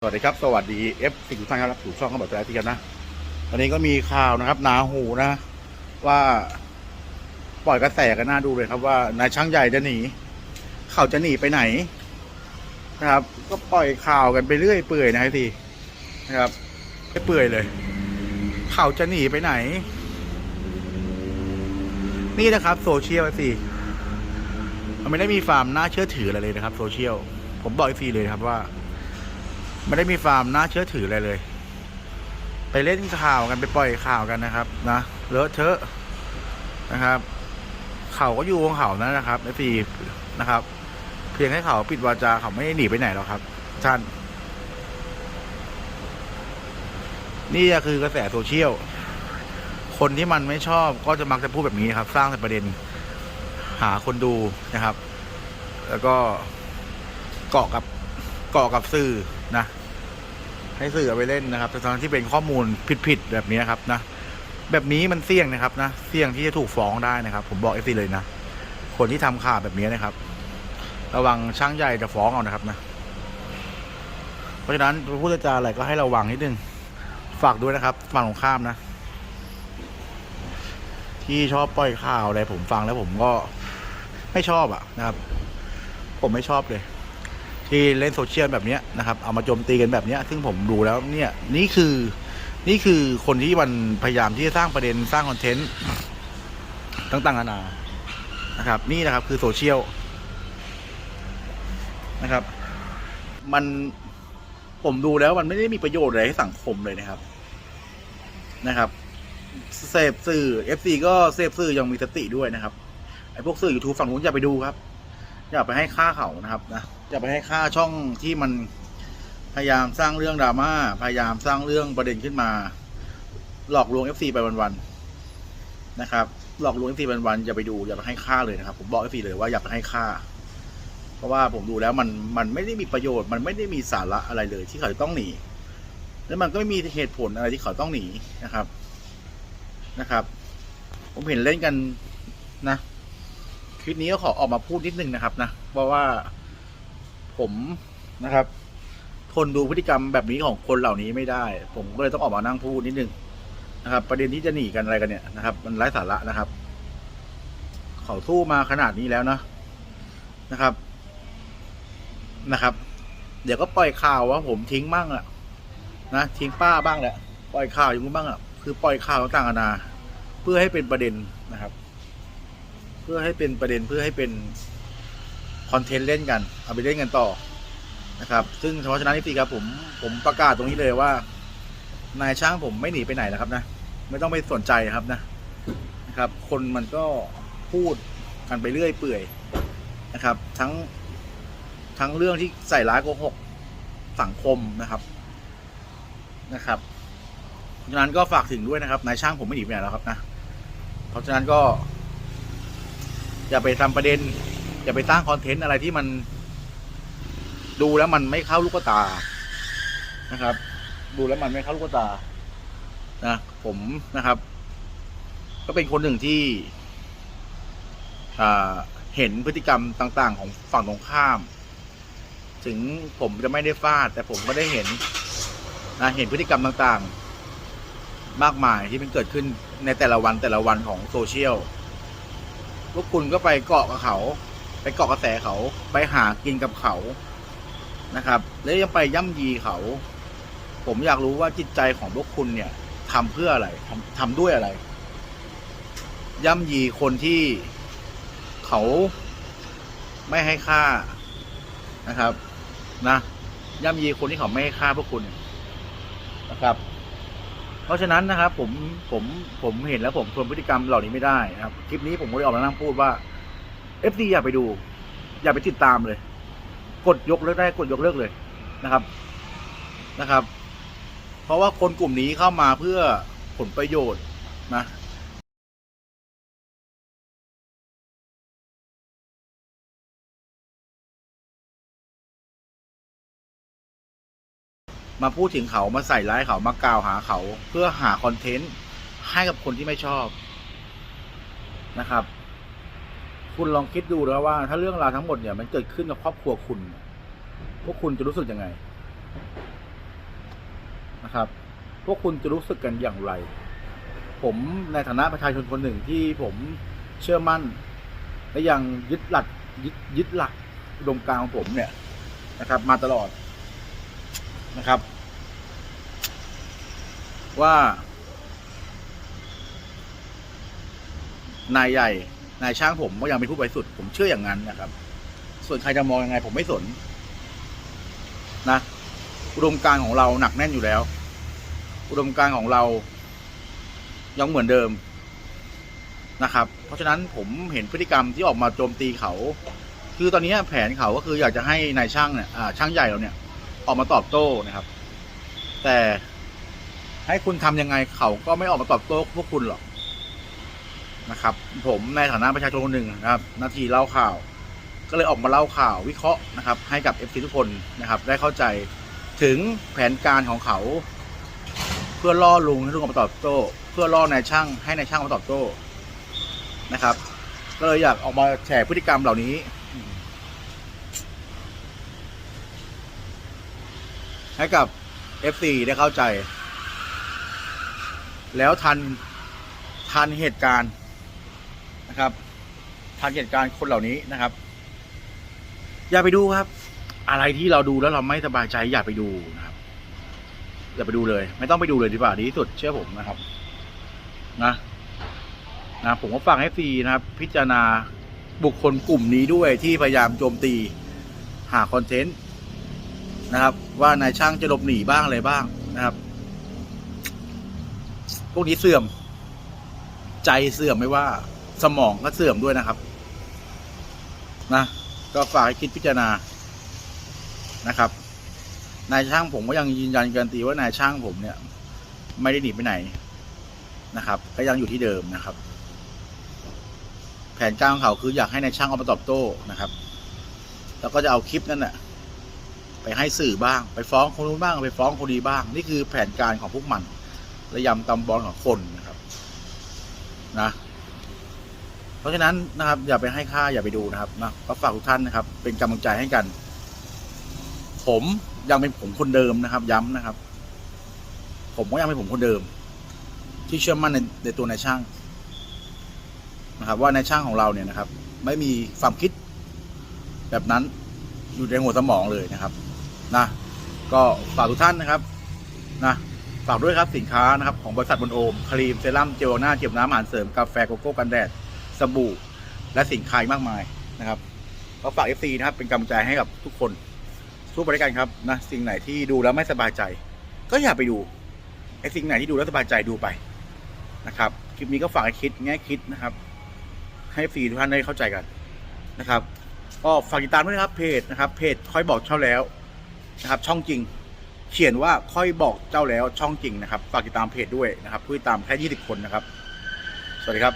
สวัสดีครับ สวัสดีเอฟสิ่งทุกท่านครับสู่ช่องข้าวแบบแรกที่กันนะวันนี้ก็มีข่าวนะครับหนาหูนะ ว่าปล่อยกระแสกันหน้าดูเลยครับว่านายช่างใหญ่จะหนี เขาจะหนีไปไหน นะครับ ก็ปล่อยข่าวกันไปเรื่อยเปื่อยนะทีนะครับไปเปื่อยเลย เขาจะหนีไปไหน นี่นะครับโซเชียลสิมันไม่ได้มีฟาร์มน่าเชื่อถืออะไรเลยนะครับโซเชียลผมบอกไอซีเลยครับว่า ไม่ได้มีฟาร์มน่าเชื่อถืออะไรเลย ไปเล่นข่าวกันไปปล่อยข่าวกันนะครับ นะเลอะเทอะนะครับเขาก็อยู่ของเขานั่นนะครับไอซีนะครับ เพียงให้เขาปิดวาจาเขาไม่ได้หนีไปไหนหรอกครับท่านนี่คือกระแสโซเชียล คนที่มันไม่ชอบก็จะมักจะพูดแบบนี้ครับ สร้างแต่ประเด็น หาคนดูนะครับ แล้วก็เกาะกับเกาะกับสื่อ นะ ให้สื่อไปเล่นนะครับ แต่ตอนที่เป็นข้อมูลผิดๆแบบนี้ครับนะแบบนี้มันเสี่ยงนะครับนะเสี่ยงที่จะถูกฟ้องได้นะครับ ผมบอกเอฟซีเลยนะคนที่ทำข่าวแบบนี้นะครับ ระวังช่างใหญ่จะฟ้องเอานะครับนะ เพราะฉะนั้นพูดจาอะไรก็ให้ระวังนิดนึงฝากด้วยนะครับฝั่งของข้ามนะ ที่ชอบปล่อยข่าวอะไรผมฟังแล้วผมก็ไม่ชอบอะนะครับ ผมไม่ชอบเลย ที่เล่นโซเชียลแบบนี้นะครับ เอามาโจมตีกันแบบนี้ซึ่งผมดูแล้วเนี่ยนี่คือนี่คือคนที่มันพยายามที่จะสร้างประเด็นสร้างคอนเทนต์ต่างๆนานานะครับ นี่นะครับคือโซเชียลนะครับ มันผมดูแล้วมันไม่ได้มีประโยชน์อะไรให้สังคมเลยนะครับนะครับเสพสื่อ FC ก็เสพสื่อยังมีสติด้วยนะครับไอ้พวกสื่อ YouTube ฝั่งนู้นอย่าไปดูครับ อย่าไปให้ค่าเขานะครับนะ อย่าไปให้ค่าช่องที่มันพยายามสร้างเรื่องดราม่าพยายามสร้างเรื่องประเด็นขึ้นมา หลอกลวง FC ไปวันๆนะครับ หลอกลวง FC ไปวันๆอย่าไปดูอย่าไปให้ค่าเลยนะครับ ผมบอก FC เลยว่าอย่าไปให้ค่า เพราะว่าผมดูแล้วมันมันไม่ได้มีประโยชน์ มันไม่ได้มีสาระอะไรเลย ที่เขาจะต้องหนี แล้วมันก็ไม่มีเหตุผลอะไรที่เขาต้องหนีนะครับนะครับ ผมเห็นเล่นกันนะคลิปนี้ก็ขอออกมาพูดนิดนึงนะครับนะเพราะว่า ผมนะครับ ทนดูพฤติกรรมแบบนี้ของคนเหล่านี้ไม่ได้ ผมก็เลยต้องออกมานั่งพูดนิดนึงนะครับ ประเด็นที่จะหนีกันอะไรกันเนี่ยนะครับ มันไร้สาระนะครับเขาสู้มาขนาดนี้แล้วนะนะครับนะครับ เดี๋ยวก็ปล่อยข่าวว่าผมทิ้งบ้างอะนะทิ้งป้าบ้างแหละปล่อยข่าวอย่างนู้นบ้างอะคือปล่อยข่าวต่างๆนานาเพื่อให้เป็นประเด็นนะครับ เพื่อให้เป็นประเด็นเพื่อให้เป็น คอนเทนต์เล่นกัน เอาไปเล่นกันต่อนะครับ ซึ่งเพราะฉะนั้นนี่สิครับผมผมประกาศตรงนี้เลยว่า นายช่างผมไม่หนีไปไหนนะครับนะ ไม่ต้องไปสนใจครับนะนะครับ คนมันก็พูดกันไปเรื่อยเปื่อยนะครับ ทั้งทั้งเรื่องที่ใส่ร้ายโกหกสังคมนะครับนะครับเพราะฉะนั้นก็ฝากถึงด้วยนะครับนายช่างผมไม่หนีไปไหนแล้วครับนะ เพราะฉะนั้นก็ อย่าไปทำประเด็น อย่าไปสร้างคอนเทนต์อะไรที่มัน ดูแล้วมันไม่เข้าลูกตานะครับ ดูแล้วมันไม่เข้าลูกตานะผมนะครับ ก็เป็นคนหนึ่งที่เห็นพฤติกรรมต่าง ๆ ของฝั่งตรงข้าม ถึงผมจะไม่ได้ฟาด แต่ผมก็ได้เห็นนะเห็นพฤติกรรมต่างๆ มากมายที่มันเกิดขึ้นในแต่ละวันแต่ละวันของโซเชียลพวกคุณก็ไปเกาะกับเขา ไปเกาะกระแสเขาไปหากินกับเขานะครับ แล้วยังไปย่ำยีเขา ผมอยากรู้ว่าจิตใจของพวกคุณเนี่ยทำเพื่ออะไรทำทำด้วยอะไร ย่ำยีคนที่เขาไม่ให้ค่านะครับ นะย่ำยีคนที่เขาไม่ให้ค่าพวกคุณนะครับ เพราะฉะนั้นนะครับ ผมผมผมเห็นแล้วผมทนพฤติกรรมเหล่านี้ไม่ได้นะครับ คลิปนี้ผมก็เลยออกมานั่งพูดว่า FD อย่าไปดู อย่าไปติดตามเลย กดยกเลิกได้กดยกเลิกเลยนะครับนะครับ เพราะว่าคนกลุ่มนี้เข้ามาเพื่อผลประโยชน์นะมาพูดถึงเขามาใส่ร้ายเขามากล่าวหาเขา เพื่อหาคอนเทนต์ให้กับคนที่ไม่ชอบนะครับ คุณลองคิดดูนะว่าถ้าเรื่องราวทั้งหมดเนี่ยมันเกิดขึ้นกับครอบครัวคุณ พวกคุณจะรู้สึกยังไงนะครับ พวกคุณจะรู้สึกกันอย่างไร ผมในฐานะประชาชนคนหนึ่งที่ผมเชื่อมั่น และยังยึดหลักยึดยึดหลักอุดมการของผมเนี่ยนะครับ มาตลอดนะครับ ว่านายใหญ่ นายช่างผมก็ยังเป็นผู้บริสุทธิ์ผมเชื่ออย่างนั้นนะครับ ส่วนใครจะมองยังไงผมไม่สน นะอุดมการของเราหนักแน่นอยู่แล้ว อุดมการของเรายังเหมือนเดิมนะครับ เพราะฉะนั้นผมเห็นพฤติกรรมที่ออกมาโจมตีเขา คือตอนนี้แผนเขาก็คืออยากจะให้นายช่างเนี่ยช่างใหญ่เราเนี่ย ออกมาตอบโต้นะครับ แต่ให้คุณทำยังไงเขาก็ไม่ออกมาตอบโต้พวกคุณหรอก นะครับ ผมในฐานะประชาชนคนหนึ่งนะครับ นาทีเล่าข่าว ก็เลยออกมาเล่าข่าววิเคราะห์นะครับ ให้กับเอฟซีทุกคนนะครับ ได้เข้าใจถึงแผนการของเขา เพื่อล่อลุงให้ลุงออกมาตอบโต้ เพื่อล่อนายช่างให้นายช่างมาตอบโต้นะครับ ก็เลยอยากออกมาแฉพฤติกรรมเหล่านี้ให้กับ FC ได้เข้าใจ แล้วทันทันเหตุการณ์ นะครับทันเหตุการณ์คนเหล่านี้นะครับ อย่าไปดูครับ อะไรที่เราดูแล้วเราไม่สบายใจอย่าไปดูนะครับ อย่าไปดูเลย ไม่ต้องไปดูเลยดีกว่าดีที่สุดเชื่อผมนะครับ นะนะผมก็ฟังให้ฟรีนะครับ พิจารณาบุคคลกลุ่มนี้ด้วยที่พยายามโจมตีหาคอนเทนต์นะครับ ว่านายช่างจะหลบหนีบ้างอะไรบ้างนะครับ พวกนี้เสื่อม ใจเสื่อมไม่ว่า สมองก็เสื่อมด้วยนะครับ นะ ก็ฝากให้คิดพิจารณานะครับ นายช่างผมก็ยังยืนยันการนตีว่านายช่างผมเนี่ย ไม่ได้หนีไปไหนนะครับ ก็ยังอยู่ที่เดิมนะครับ แผนการของเขาคืออยากให้นายช่างออกมาตอบโต้นะครับ แล้วก็จะเอาคลิปนั่นแหละไปให้สื่อบ้าง ไปฟ้องคนนู้นบ้าง ไปฟ้องคนนี้บ้าง นี่คือแผนการของพวกมันระยำตำบอลของคนนะครับ นะ ราะฉะนั้นนะครับอย่าไปให้ค่าอย่าไปดูนะครับนะก็ฝากทุกท่านนะครับ เป็นกำลังใจให้กัน ผมยังเป็นผมคนเดิมนะครับ ย้ำนะครับ ผมก็ยังเป็นผมคนเดิม ที่เชื่อมั่นในในตัวนายช่างนะครับ ว่านายช่างของเราเนี่ยนะครับ ไม่มีความคิดแบบนั้นอยู่ในหัวสมองเลยนะครับนะก็ฝากทุกท่านนะครับนะฝากด้วยครับสินค้านะครับของบริษัทบนโอมครีมเซรั่มเจลหน้าเจ็บน้ำอาหารเสริมกาแฟโกโก้กันแดด สบู่ และสินค้ามากมายนะครับก็ฝาก FC นะครับเป็นกำลังใจให้กับทุกคนสู้ไปด้วยกันครับนะสิ่งไหนที่ดูแล้วไม่สบายใจ ก็อย่าไปดูไอ้สิ่งไหนที่ดูแล้วสบายใจดูไปนะครับคลิปนี้ก็ฝากให้คิดแง่คิดนะครับ ให้ฟรีทุกท่านได้เข้าใจกันนะครับก็ฝากติดตามด้วยนะครับเพจนะครับ เพจค่อยบอกเช่าแล้วนะครับ ช่องจริง เขียนว่าค่อยบอกเจ้าแล้วช่องจริงนะครับ ฝากติดตามเพจด้วยนะครับผู้ติดตามแค่20 คนนะครับ สวัสดีครับ